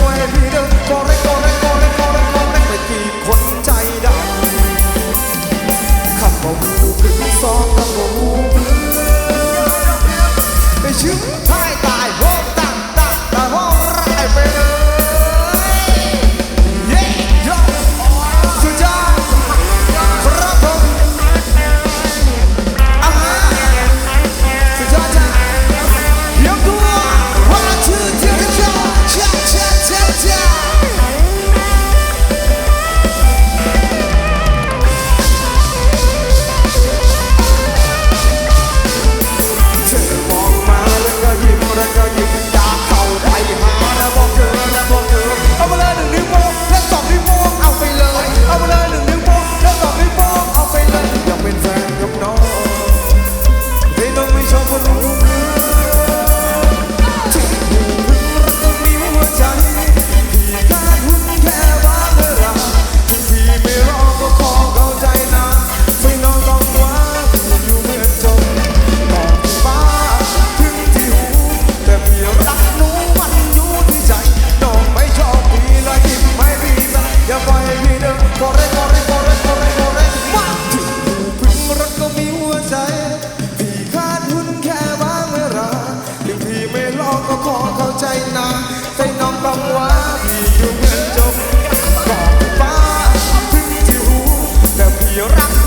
buena. องว่าพี่อยู่เมืองจงบอกฟ้าถึงที่วแต่พี่รัก